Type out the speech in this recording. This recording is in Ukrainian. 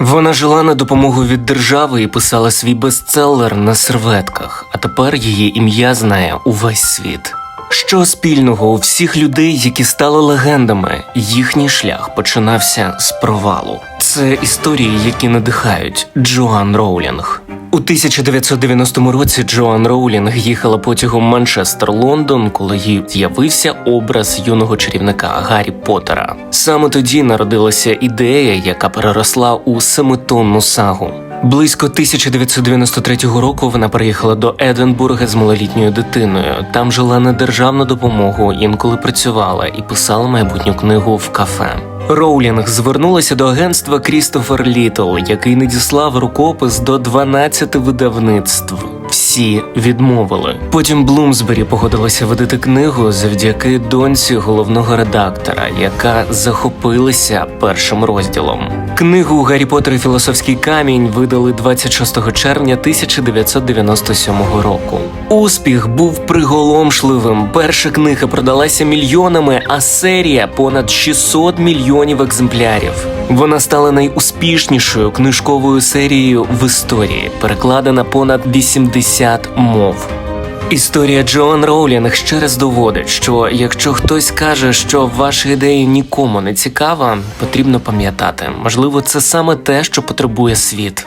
Вона жила на допомогу від держави і писала свій бестселер на серветках, а тепер її ім'я знає увесь світ. Що спільного у всіх людей, які стали легендами, їхній шлях починався з провалу. Це історії, які надихають Джоан Роулінг. У 1990 році Джоан Роулінг їхала потягом Манчестер-Лондон, коли їй з'явився образ юного чарівника Гаррі Поттера. Саме тоді народилася ідея, яка переросла у семитонну сагу. Близько 1993 року вона приїхала до Единбурга з малолітньою дитиною. Там жила на державну допомогу, інколи працювала і писала майбутню книгу в кафе. Роулінг звернулася до агентства Крістофер Літл, який надіслав рукопис до 12 видавництв. Всі відмовили. Потім Блумсбері погодилася видати книгу завдяки доньці головного редактора, яка захопилася першим розділом. Книгу Гаррі Поттер і філософський камінь видали 26 червня 1997 року. Успіх був приголомшливим. Перша книга продалася мільйонами, а серія понад 600 мільйонів екземплярів. Вона стала найуспішнішою книжковою серією в історії, перекладена понад 80 мов. Історія Джоан Роулінг ще раз доводить, що якщо хтось каже, що ваша ідея нікому не цікава, потрібно пам'ятати, можливо, це саме те, що потребує світ.